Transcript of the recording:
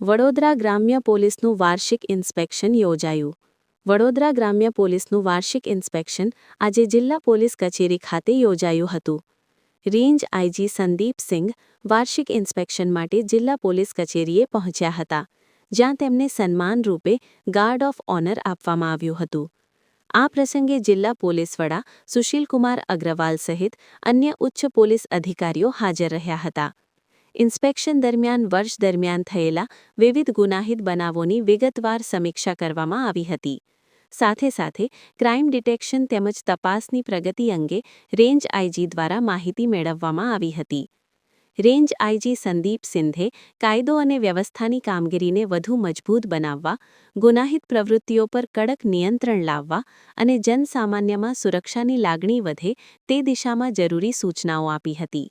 વડોદરા ગ્રામ્ય પોલીસનું વાર્ષિક ઇન્સ્પેક્શન યોજાયું. વડોદરા ગ્રામ્ય પોલીસનું વાર્ષિક ઇન્સ્પેક્શન આજે જિલ્લા પોલીસ કચેરી ખાતે યોજાયું હતું. રેન્જ આઈજી સંદીપ સિંઘ વાર્ષિક ઇન્સ્પેક્શન માટે જિલ્લા પોલીસ કચેરીએ પહોંચ્યા હતા, જ્યાં તેમને સન્માન રૂપે ગાર્ડ ઓફ ઓનર આપવામાં આવ્યું હતું. આ પ્રસંગે જિલ્લા પોલીસ વડા સુશીલકુમાર અગ્રવાલ સહિત અન્ય ઉચ્ચ પોલીસ અધિકારીઓ હાજર રહ્યા હતા. ઇન્સ્પેક્શન દરમિયાન વર્ષ દરમિયાન થયેલા વિવિધ ગુનાહિત બનાવોની વિગતવાર સમીક્ષા કરવામાં આવી હતી. સાથે સાથે ક્રાઇમ ડિટેક્શન તેમજ તપાસની પ્રગતિ અંગે રેન્જ આઈજી દ્વારા માહિતી મેળવવામાં આવી હતી. રેન્જ આઈજી સંદીપ સિંધે કાયદો અને વ્યવસ્થાની કામગીરીને વધુ મજબૂત બનાવવા, ગુનાહિત પ્રવૃત્તિઓ પર કડક નિયંત્રણ લાવવા અને જનસામાન્યમાં સુરક્ષાની લાગણી વધે તે દિશામાં જરૂરી સૂચનાઓ આપી હતી.